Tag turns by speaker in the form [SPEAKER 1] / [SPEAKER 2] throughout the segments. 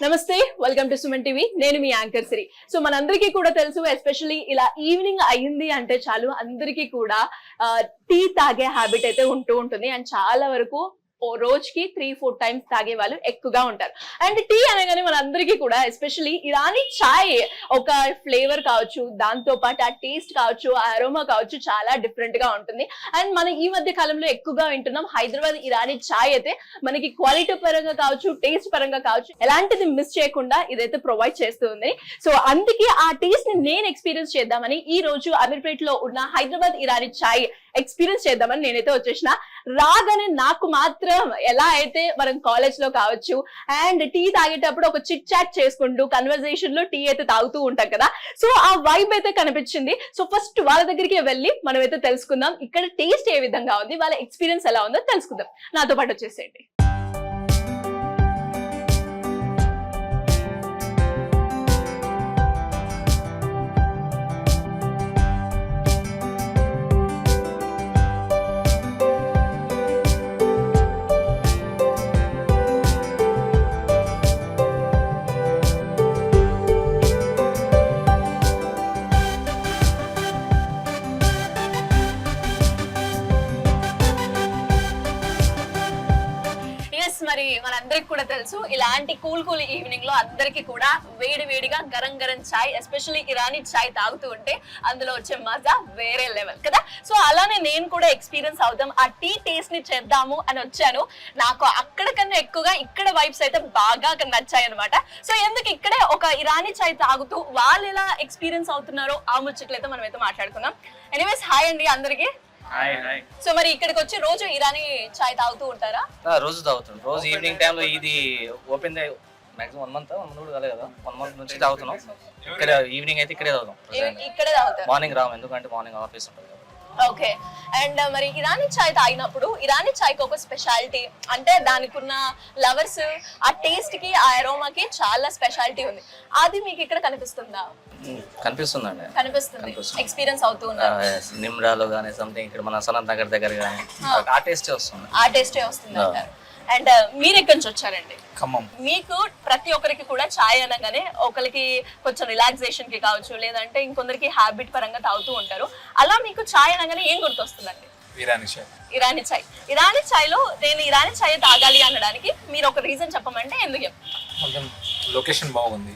[SPEAKER 1] నమస్తే welcome to Suman TV నేను మీ anchor సిరి. So మనందరికీ కూడా తెలుసు ఎస్పెషల్లీ ఇలా ఈవినింగ్ అయ్యింది అంటే చాలు అందరికీ కూడా టీ తాగే హ్యాబిట్ అయితే ఉంటూ ఉంటుంది. అండ్ చాలా వరకు రోజుకి త్రీ ఫోర్ టైమ్స్ తాగే వాళ్ళు ఎక్కువగా ఉంటారు. అండ్ టీ అనగానే మనందరికీ కూడా ఎస్పెషల్లీ ఇరానీ చాయ్ ఒక ఫ్లేవర్ కావచ్చు దాంతో పాటు ఆ టేస్ట్ కావచ్చు ఆ అరోమా కావచ్చు చాలా డిఫరెంట్గా ఉంటుంది. అండ్ మనం ఈ మధ్య కాలంలో ఎక్కువగా వింటున్నాం హైదరాబాద్ ఇరానీ చాయ్ అయితే మనకి క్వాలిటీ పరంగా కావచ్చు టేస్ట్ పరంగా కావచ్చు ఎలాంటిది మిస్ చేయకుండా ఇదైతే ప్రొవైడ్ చేస్తుంది. సో అందుకే ఆ టేస్ట్ని నేను ఎక్స్పీరియన్స్ చేద్దామని ఈ రోజు అమీర్పేట్లో ఉన్న హైదరాబాద్ ఇరానీ చాయ్ ఎక్స్పీరియన్స్ చేద్దామని నేనైతే వచ్చేసిన. రాగానే నాకు మాత్రం ఎలా అయితే మనం కాలేజ్లో కావచ్చు అండ్ టీ తాగేటప్పుడు ఒక చిట్ చాట్ చేసుకుంటూ కన్వర్జేషన్లో టీ అయితే తాగుతూ ఉంటాం కదా. సో ఆ వైబ్ అయితే కనిపించింది. సో ఫస్ట్ వాళ్ళ దగ్గరికి వెళ్ళి మనం అయితే తెలుసుకుందాం. ఇక్కడ టేస్ట్ ఏ విధంగా ఉంది? వాళ్ళ ఎక్స్పీరియన్స్ ఎలా ఉందో తెలుసుకుందాం. నాతో పాటు వచ్చేసేయండి. తెలుసు. ఇలాంటి కూల్ కూల్ ఈవినింగ్లో అందరికి కూడా వేడి వేడిగా గరం గరం చాయ్ ఎస్పెషల్లీ ఇరానీ చాయ్ తాగుతూ ఉంటే అందులో వచ్చే మజా వేరే లెవెల్ కదా? సో అలానే నేను కూడా ఎక్స్పీరియన్స్ అవుదాం. ఆ టీ టేస్ట్ని చేద్దాము అని వచ్చాను. నాకు అక్కడ కన్నా ఎక్కువగా ఇక్కడ వైబ్స్ అయితే బాగా నచ్చాయి అనమాట సో ఎందుకు ఇక్కడే ఒక ఇరానీ చాయ్ తాగుతూ వాళ్ళు ఎలా ఎక్స్పీరియన్స్ అవుతున్నారో ఆ ముచ్చట్లయితే మనం అయితే మాట్లాడుకుందాం. ఎనీవేస్ హాయ్ అండి అందరికి.
[SPEAKER 2] హాయ్ హాయ్
[SPEAKER 1] సో మరి ఇక్కడికి వచ్చి రోజు ఇరానీ చాయ్ తాగుతూ ఉంటారా?
[SPEAKER 2] ఆ, రోజు తాగుతాం. రోజు ఈవినింగ్ టైంలో ఇది open maximum one month one month కూడా కాలేదు కదా? వన్ మంత్ నుంచి తాగుతున్నాం. ఇక్కడ ఈవినింగ్ అయితే ఇక్కడే తాగుతాం.
[SPEAKER 1] ఇ- ఇక్కడే తాగుతారు.
[SPEAKER 2] మార్నింగ్ రాము. ఎందుకంటే మార్నింగ్ ఆఫీస్ ఉంటుంది కాబట్టి.
[SPEAKER 1] ఓకే. అండ్ మరి ఇరానీ చాయ్ తాగినప్పుడు ఇరానీ చాయ్కి ఒక స్పెషాలిటీ అంటే దానికి ఉన్న లవర్స్ ఆ టేస్ట్కి ఆ అరోమాకి చాలా స్పెషాలిటీ ఉంది. అది మీకు ఇక్కడ కనిపిస్తుందా?
[SPEAKER 2] కనిపిస్తుందండి.
[SPEAKER 1] కనిపిస్తుంది. ఎక్స్పీరియన్స్ అవుతూ ఉన్నారు
[SPEAKER 2] నిమ్రాలో కానీ సంథింగ్ ఇక్కడ మన సనత్ నగర్ దగ్గర కానీ ఆ. టేస్ట్ వస్తుంది.
[SPEAKER 1] ఆ టేస్టే వస్తుంది అంటారు. అండ్ మీరు ఎక్కడి నుంచి వచ్చారండి?
[SPEAKER 2] ఖమ్మం.
[SPEAKER 1] మీకు ప్రతి ఒక్కరికి కూడా చాయ్ అనగానే ఒకరికి కొంచెం రిలాక్సేషన్కి కావచ్చు లేదంటే ఇంకొందరికి హ్యాబిట్ పరంగా తాగుతూ ఉంటారు. అలా మీకు చాయ్ అనగానే ఏం గుర్తొస్తుందండి?
[SPEAKER 3] వీరాని షాప్
[SPEAKER 1] ఇరానీ చాయ్. ఇరానీ చాయ్లో నేను ఇరానీ చాయ్ తాగాలి అనడానికి మీరు ఒక రీజన్ చెప్పమంటే ఎందుకు
[SPEAKER 3] కొంచెం లొకేషన్ బాగుంది.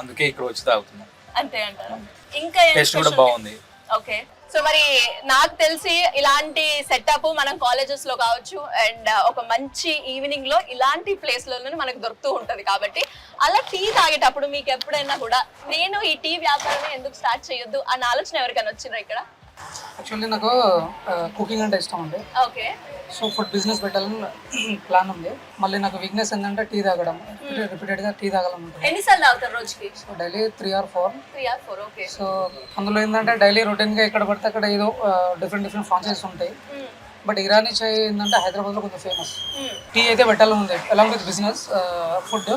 [SPEAKER 3] అందుకే ఇక్కడ వచ్చి తాగుతున్నాం.
[SPEAKER 1] అంతే అంటారు. ఇంకా
[SPEAKER 3] టేస్ట్ కూడా? బాగుంది.
[SPEAKER 1] ఓకే. సో మరి నాకు తెలిసి ఇలాంటి సెటప్ మనం కాలేజెస్లో కావచ్చు అండ్ uh, ఒక మంచి ఈవినింగ్లో ఇలాంటి ప్లేస్లోనే మనకు దొరుకుతూ ఉంటది కాబట్టి అలా టీ తాగేటప్పుడు మీకు ఎప్పుడైనా కూడా నేను ఈ టీ వ్యాపారం ఎందుకు స్టార్ట్ చేయొద్దు అన్న ఆలోచన ఎవరికైనా వచ్చినా ఇక్కడ?
[SPEAKER 4] యాక్చువల్లీ నాకు కుకింగ్ అంటే ఇష్టం ఉంది
[SPEAKER 1] ఓకే.
[SPEAKER 4] సో ఫుడ్ బిజినెస్ పెట్టాలని ప్లాన్ ఉంది. మళ్ళీ నాకు వీక్నెస్ ఏంటంటే టీ తాగడం. రిపీటెడ్గా టీ తాగాలనుకుంటుంది
[SPEAKER 1] ఎన్నిసార్లు తాగుతారు రోజుకి?
[SPEAKER 4] So daily three or four
[SPEAKER 1] three or four okay
[SPEAKER 4] so అందులో ఏంటంటే డైలీ రొటీన్గా ఎక్కడ పడితే అక్కడ ఏదో డిఫరెంట్ డిఫరెంట్ ఫ్రాంచైజెస్ ఉంటాయి. బట్ ఇరానీ చాయ్ ఏంటంటే హైదరాబాద్లో కొంచెం ఫేమస్ టీ అయితే పెట్టాలని ఉంది. Along with business food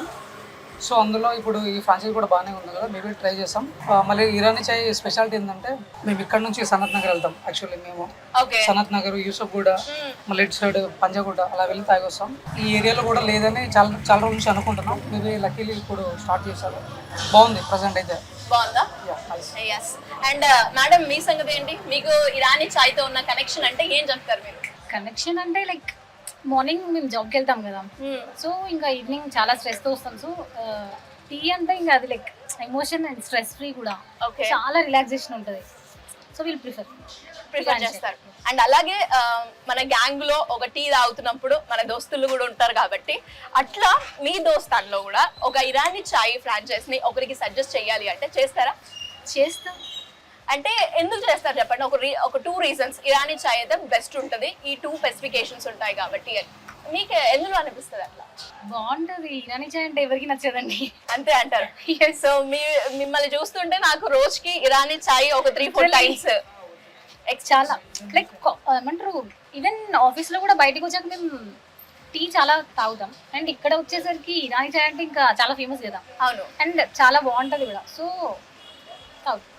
[SPEAKER 4] so అందులో ఇప్పుడు ఈ ఫ్రాంచైజీ కూడా బాగానే ఉంది కదా మేబీ ట్రై చేస్తాం. మళ్ళీ ఇరానీ చాయ్ స్పెషాలిటీ ఏంటంటే మేము ఇక్కడ నుంచి సనత్ నగర్ వెళ్తాం యాక్చువల్లీ మేము.
[SPEAKER 1] ఓకే
[SPEAKER 4] సనత్ నగర్ యూసఫ్ కూడా మళ్ళీ ఇటు సైడ్ పంజాగుట్ట అలా వెళ్ళి తాగి వస్తాం ఈ ఏరియాలో కూడా లేదని చాలా చాలా రోజుల నుంచి అనుకుంటున్నాం. మేబీ లక్కీలీ ఇప్పుడు స్టార్ట్ చేశారు. బాగుంది ప్రజెంట్ అయితే.
[SPEAKER 1] బాగుందా. ఎస్ అండ్ మేడం మీ సంగతి ఏంటి? మీకు ఇరానీ చాయ్తో ఉన్న కనెక్షన్ అంటే ఏం చెప్తారు మీరు?
[SPEAKER 5] కనెక్షన్ అంటే లైక్ మార్నింగ్ మేము జాబ్కి వెళ్తాం కదా. సో ఇంకా ఈవినింగ్ చాలా స్ట్రెస్తో వస్తాం. సో టీ అంటే ఇంకా అది like emotion and stress free కూడా.
[SPEAKER 1] ఓకే
[SPEAKER 5] చాలా రిలాక్సేషన్ ఉంటుంది. సో వీల్ ప్రిఫర్
[SPEAKER 1] ప్రిఫర్ చేస్తారు. అండ్ అలాగే మన గ్యాంగ్లో ఒక టీ తాగుతున్నప్పుడు మన దోస్తులు కూడా ఉంటారు కాబట్టి అట్లా మీ దోస్తాన్లో కూడా ఒక ఇరానీ చాయ్ ఫ్రాంచైజ్ని ఒకరికి సజెస్ట్ చేయాలి అంటే చేస్తారా?
[SPEAKER 5] చేస్తాం.
[SPEAKER 1] అంటే ఎందుకు చేస్తారు చెప్పండి? ఒక రీ ఒక టూ రీజన్స్ ఇరానీ చాయ్ అయితే బెస్ట్ ఉంటుంది. ఈ టూ స్పెసిఫికేషన్స్ ఉంటాయి కాబట్టి. మీకు ఎందులో అనిపిస్తుంది అట్లా?
[SPEAKER 5] బాగుంటుంది. ఇరానీ చాయ్ అంటే ఎవరికి నచ్చదండి.
[SPEAKER 1] అంతే అంటారు. సో మీ మిమ్మల్ని చూస్తుంటే నాకు రోజుకి ఇరానీ చాయ్ ఒక త్రీ ఫోర్. టైమ్స్
[SPEAKER 5] చాలా. లైక్ ఏమంటారు? ఈవెన్ ఆఫీస్లో కూడా బయటకు వచ్చాక మేము టీ చాలా తాగుతాం. అండ్ ఇక్కడ వచ్చేసరికి ఇరానీ చాయ్ అంటే ఇంకా చాలా ఫేమస్ కదా.
[SPEAKER 1] అవును.
[SPEAKER 5] అండ్ చాలా బాగుంటుంది కూడా. సో తాగుతాం.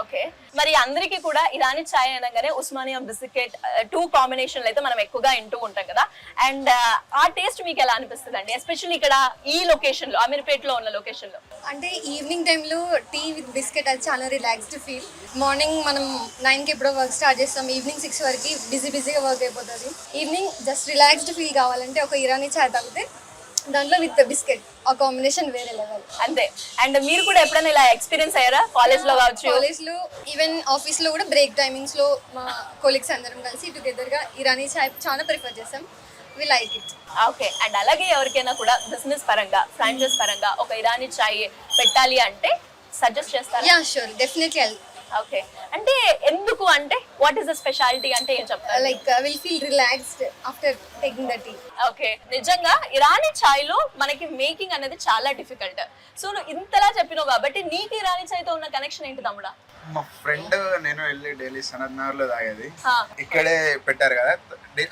[SPEAKER 1] ఓకే. మరి అందరికీ కూడా ఇరానీ చాయ్ అనగానే ఉస్మానియా బిస్కెట్ టూ కాంబినేషన్లు అయితే మనం ఎక్కువగా వింటూ ఉంటాం కదా. అండ్ ఆ టేస్ట్ మీకు ఎలా అనిపిస్తుంది అండి ఎస్పెషల్లీ ఇక్కడ ఈ లొకేషన్లో అమీర్పేట్లో ఉన్న లొకేషన్లో.
[SPEAKER 6] అంటే ఈవినింగ్ టైంలో టీ విత్ బిస్కెట్ అది చాలా రిలాక్స్డ్ ఫీల్ మార్నింగ్ మనం నైన్కి ఎప్పుడో వర్క్ స్టార్ట్ చేస్తాం ఈవినింగ్ సిక్స్ వరకు బిజీ బిజీగా వర్క్ అయిపోతుంది. ఈవినింగ్ జస్ట్ రిలాక్స్డ్ ఫీల్ కావాలంటే ఒక ఇరానీ చాయ్ తాగితే దాంట్లో విత్ బిస్కెట్ ఆ కాంబినేషన్ వేరే లెవెల్
[SPEAKER 1] అంతే. అండ్ మీరు కూడా ఎప్పుడైనా ఇలా ఎక్స్పీరియన్స్ అయ్యారా? కాలేజ్లో కావచ్చు.
[SPEAKER 6] కాలేజ్లో ఈవెన్ ఆఫీస్లో కూడా బ్రేక్ టైమింగ్స్లో మా కొలీగ్స్ అందరం కలిసి టుగెదర్గా ఇరానీ చాయ్ చాలా ప్రిఫర్ చేస్తాం we like it
[SPEAKER 1] okay and అలాగే ఎవరికైనా కూడా బిజినెస్ పరంగా ఫ్రాంచైజ్ పరంగా ఒక ఇరానీ చాయ్ పెట్టాలి అంటే సజెస్ట్ చేస్తారా?
[SPEAKER 6] యా షూర్ డెఫినెట్లీ
[SPEAKER 1] ఓకే అంటే ఎందుకు అంటే వాట్ ఈస్ ద స్పెషాలిటీ అంటే ఏం చెప్తారు?
[SPEAKER 6] Like will feel relaxed after taking the tea
[SPEAKER 1] okay నిజంగా ఇరానీ చాయ్లో మనకి మేకింగ్ అనేది చాలా డిఫికల్ట్ సో నువ్వు ఇంతలా చెప్పినావు కాబట్టి నీకు ఇరానీ చాయ్తో ఉన్న కనెక్షన్ ఏంటి తమ్ముడా?
[SPEAKER 7] మా ఫ్రెండ్ నేను వెళ్ళి డైలీ సనత్ నగర్లో తాగేది ఇక్కడే పెట్టారు కదా.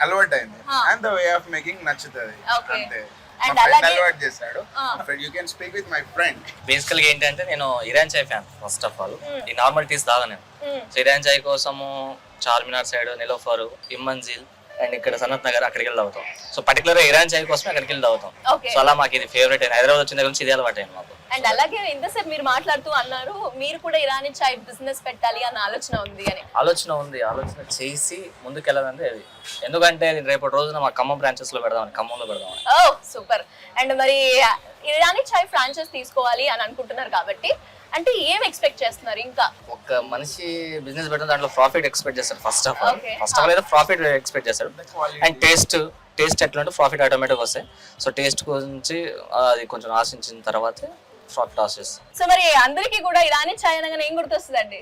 [SPEAKER 7] అలవాటు అయింది. And the way of making నచ్చుతుంది. అంతే.
[SPEAKER 1] And
[SPEAKER 7] మా ఫ్రెండ్
[SPEAKER 1] అలాగే-
[SPEAKER 7] అలవాటు చేశాడు.
[SPEAKER 1] ఆ.
[SPEAKER 7] You can speak with my friend
[SPEAKER 2] బేసికల్గా ఏంటంటే నేను Iran chai fan first of all
[SPEAKER 1] Hmm.
[SPEAKER 2] ఈ నార్మల్ టీస్ తాగా నేను. సో ఇరాన్ చాయ్ కోసము చార్మినార్ సైడ్ నిలోఫర్ ఇమ్మన్జిల్ అండ్ ఇక్కడ సనత్ నగర్ అక్కడికి వెళ్ళి తాగుతాం. సో పర్టికులర్గా ఇరాన్ చాయ్ కోసం అక్కడికి వెళ్ళి
[SPEAKER 1] ఓకే
[SPEAKER 2] సో అలా మాకు ఇది ఫేవరెట్ అయింది హైదరాబాద్ వచ్చిన దగ్గర నుంచి ఇది అలవాటు అయింది మాకు.
[SPEAKER 1] అండ్ అలాగే ఇంతసేపు మీరు మాట్లాడుతూ అన్నారు మీరు కూడా ఇరానీ చాయ్ బిజినెస్ పెట్టాలి అన్న ఆలోచన ఉంది అని.
[SPEAKER 2] ఆలోచన ఉంది ఆలోచన చేసి ముందుకెళ్ళదంటే అది. ఎందుకంటే రేపటి రోజున మా ఖమ్మం బ్రాంచెస్లో పెడదామని ఖమ్మంలో పెడదామని.
[SPEAKER 1] ఓ సూపర్ అండ్ మరి ఇరానీ చాయ్ ఫ్రాంచైజ్ తీసుకోవాలి అని అనుకుంటున్నారు కాబట్టి అంటే ఏం ఎక్స్పెక్ట్ చేస్తున్నారు ఇంకా?
[SPEAKER 2] ఒక మనిషి బిజినెస్ పెట్టిన దాంట్లో ప్రాఫిట్ ఎక్స్పెక్ట్ చేస్తాడు first of all. First of all అయితే ప్రాఫిట్ ఎక్స్పెక్ట్ చేస్తాడు. అండ్ టేస్ట్ టేస్ట్ ఎట్లా అంటే ప్రాఫిట్ ఆటోమేటిక్ వస్తాయి. సో టేస్ట్ గురించి అది కొంచెం ఆశించిన తర్వాతే ప్రాఫిట్ ఆశిస్తాం
[SPEAKER 1] సో మరి అందరికీ కూడా ఇరానీ చాయ్ అనగానే ఏం గుర్తొస్తుందండి?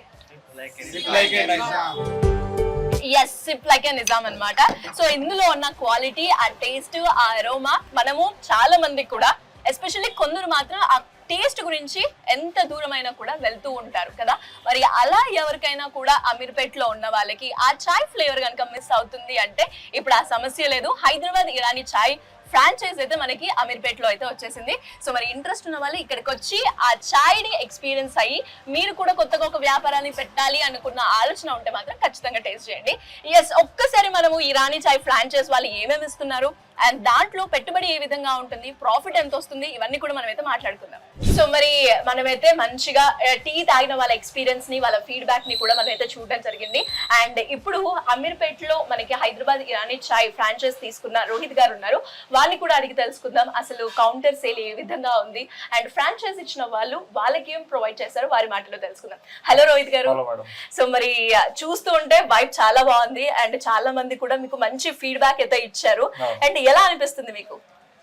[SPEAKER 1] Yes sip like a Nizam అన్నమాట. సో ఇందులో ఉన్న క్వాలిటీ ఆ టేస్ట్ ఆ అరోమా మనము చాలా మందికి కూడా ఎస్పెషల్లీ కొందరు మాత్రం ఆ టేస్ట్ గురించి ఎంత దూరమైనా కూడా వెళ్తూ ఉంటారు కదా. మరి అలా ఎవరికైనా కూడా అమీర్పేట్లో ఉన్న వాళ్ళకి ఆ చాయ్ ఫ్లేవర్ కనుక మిస్ అవుతుంది అంటే ఇప్పుడు ఆ సమస్య లేదు. హైదరాబాద్ ఇరానీ చాయ్ ఫ్రాంచైజ్ అయితే మనకి అమీర్పేట్లో అయితే వచ్చేసింది. సో మరి ఇంట్రెస్ట్ ఉన్న వాళ్ళు ఇక్కడికి వచ్చి ఆ చాయ్ని ఎక్స్పీరియన్స్ అయ్యి మీరు కూడా కొత్తగా ఒక వ్యాపారాన్ని పెట్టాలి అనుకున్న ఆలోచన ఉంటే మాత్రం ఖచ్చితంగా టేస్ట్ చేయండి. ఎస్ ఒక్కసారి మనము ఇరానీ చాయ్ ఫ్రాంచైజ్ వాళ్ళు ఏమేమి ఇస్తున్నారు? అండ్ దాంట్లో పెట్టుబడి ఏ విధంగా ఉంటుంది? ప్రాఫిట్ ఎంత వస్తుంది? ఇవన్నీ కూడా మనం అయితే మాట్లాడుకుందాం. సో మరి మనమైతే మంచిగా టీ తాగిన వాళ్ళ ఎక్స్పీరియన్స్ని వాళ్ళ ఫీడ్బ్యాక్ని కూడా మనమైతే చూడడం జరిగింది. అండ్ ఇప్పుడు అమీర్పేట్లో మనకి హైదరాబాద్ ఇరానీ చాయ్ ఫ్రాంచైజ్ తీసుకున్న రోహిత్ గారు ఉన్నారు. వాళ్ళని కూడా అడిగి తెలుసుకుందాం. అసలు కౌంటర్ సేల్ ఏ విధంగా ఉంది? అండ్ ఫ్రాంచైజ్ ఇచ్చిన వాళ్ళు వాళ్ళకి ఏం ప్రొవైడ్ చేస్తారో వారి మాటలో తెలుసుకుందాం. హలో రోహిత్ గారు. సో మరి చూస్తూ ఉంటే వైబ్ చాలా బాగుంది. అండ్ చాలా మంది కూడా మీకు మంచి ఫీడ్బ్యాక్ అయితే ఇచ్చారు. అండ్ ఎలా అనిపిస్తుంది మీకు?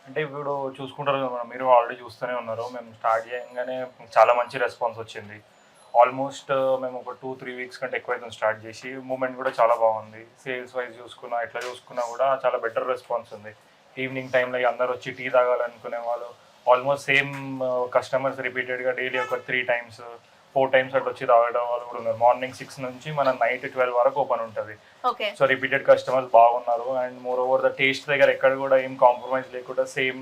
[SPEAKER 8] అంటే ఇప్పుడు చూసుకుంటారు కదా మీరు ఆల్రెడీ చూస్తూనే ఉన్నారు. మేము స్టార్ట్ చేయగానే చాలా మంచి రెస్పాన్స్ వచ్చింది. ఆల్మోస్ట్ మేము ఒక టూ త్రీ వీక్స్ కంటే ఎక్కువైతే స్టార్ట్ చేసి. మూమెంట్ కూడా చాలా బాగుంది. సేల్స్ వైజ్ చూసుకున్నా ఎట్లా చూసుకున్నా కూడా చాలా బెటర్ రెస్పాన్స్ ఉంది. ఈవినింగ్ టైంలో అందరు వచ్చి టీ తాగాలనుకునే వాళ్ళు. ఆల్మోస్ట్ సేమ్ కస్టమర్స్ రిపీటెడ్గా డైలీ ఒక త్రీ టైమ్స్ ఫోర్ టైమ్స్ అట్లా వచ్చి తాగడం వాళ్ళు కూడా ఉన్నారు. మార్నింగ్ సిక్స్ నుంచి మన నైట్ ట్వెల్వ్ వరకు ఓపెన్ ఉంటుంది. సో రిపీటెడ్ కస్టమర్స్ బాగున్నారు. And more over the taste దగ్గర ఎక్కడ కూడా ఏం కాంప్రమైజ్ లేకుండా సేమ్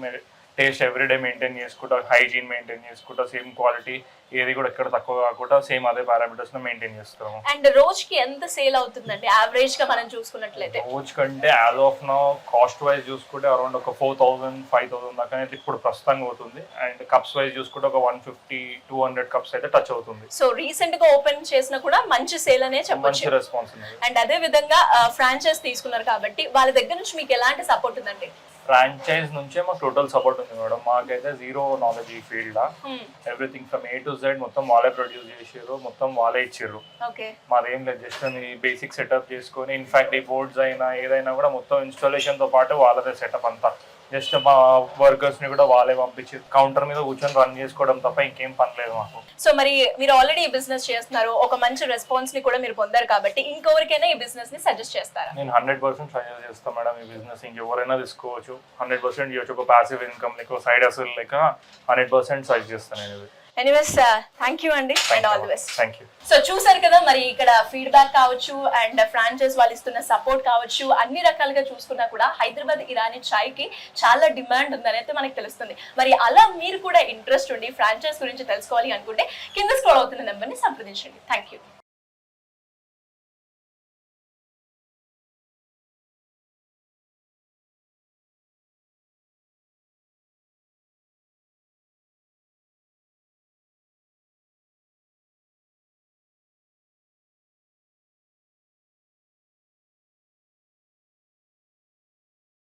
[SPEAKER 8] టేస్ట్ ఎవ్రీడే మెయింటైన్ చేసుకుంటా హైజీన్ మెయింటైన్ చేసుకుంటా సేమ్ క్వాలిటీ ఏది కూడా ఎక్కడ తక్కువ కాకుండా సేమ్ అదే పారామీటర్స్ మెయింటైన్ చేస్తాము.
[SPEAKER 1] అండ్ రోజుకి ఎంత సేల్ అవుతుందండి? యావరేజ్గా మనం చూసుకున్నట్లయితే.
[SPEAKER 8] రోజు కంటే as of now cost wise చూసుకుంటే అరౌండ్ ఒక ఫోర్ థౌసండ్ ఫైవ్ థౌసండ్ దాకా అయితే ఇప్పుడు ప్రస్తుతంగా అవుతుంది. అండ్ కప్స్ వైజ్ చూసుకుంటే ఒక one fifty two hundred cups అయితే టచ్ అవుతుంది.
[SPEAKER 1] సో రీసెంట్గా ఓపెన్ చేసిన కూడా మంచి సేల్ అనే
[SPEAKER 8] మంచి
[SPEAKER 1] చెప్పొచ్చు
[SPEAKER 8] రెస్పాన్స్
[SPEAKER 1] అండ్ అదే విధంగా ఫ్రాంచైజ్ తీసుకున్నారు కాబట్టి వాళ్ళ దగ్గర నుంచి మీకు ఎలాంటి సపోర్ట్ ఉందండి?
[SPEAKER 8] ఫ్రాంచైజ్ నుంచే మాకు టోటల్ సపోర్ట్ ఉంది మేడం. మాకైతే జీరో నాలెడ్జ్ ఈ field everything from A to Z మొత్తం వాళ్ళే ప్రొడ్యూస్ చేసారు మొత్తం వాళ్ళే ఇచ్చారు మాదేం లేదు జస్ట్ బేసిక్ సెటప్ చేసుకొని ఇన్ఫాక్ట్ ఈ బోర్డ్స్ అయినా ఏదైనా కూడా మొత్తం ఇన్స్టాలేషన్తో పాటు వాళ్ళదే సెటప్ అంతా. జస్ట్ మా వర్కర్స్ని కూడా వాళ్ళే పంపించి కౌంటర్ మీద కూర్చొని రన్ చేసుకోవడం తప్ప ఇంకేం పని లేదు మాకు.
[SPEAKER 1] సో మరి మీరు ఆల్రెడీ ఈ బిజినెస్ చేస్తున్నారు ఒక మంచి రెస్పాన్స్ని కూడా మీరు పొందారు కాబట్టి ఇంకెవరికైనా ఈ బిజినెస్ని సజెస్ట్ చేస్తారా?
[SPEAKER 8] నేను హండ్రెడ్ పర్సెంట్ సజెస్ట్ చేస్తాను మేడం ఈ బిజినెస్ ఇంకెవరైనా తీసుకోవచ్చు. హండ్రెడ్ పర్సెంట్ చేయొచ్చు ఒక ప్యాసివ్ ఇన్కమ్ లెక్క సైడ్ అసలు లెక్క హండ్రెడ్ పర్సెంట్ సజెస్ట్ చేస్తాను నేను
[SPEAKER 1] ఎనీవేస్ థ్యాంక్ యూ అండి and all the best
[SPEAKER 8] thank you
[SPEAKER 1] so చూసారు కదా మరి ఇక్కడ ఫీడ్బ్యాక్ కావచ్చు అండ్ ఫ్రాంచైజ్ వాళ్ళు ఇస్తున్న సపోర్ట్ కావచ్చు అన్ని రకాలుగా చూసుకున్నా కూడా హైదరాబాద్ ఇరానీ చాయ్కి చాలా డిమాండ్ ఉందని అయితే మనకి తెలుస్తుంది. మరి అలా మీరు కూడా ఇంట్రెస్ట్ ఉండి ఫ్రాంచైజ్ గురించి తెలుసుకోవాలి అనుకుంటే కింద స్క్రోల్ అవుతున్న నెంబర్ని సంప్రదించండి. Thank you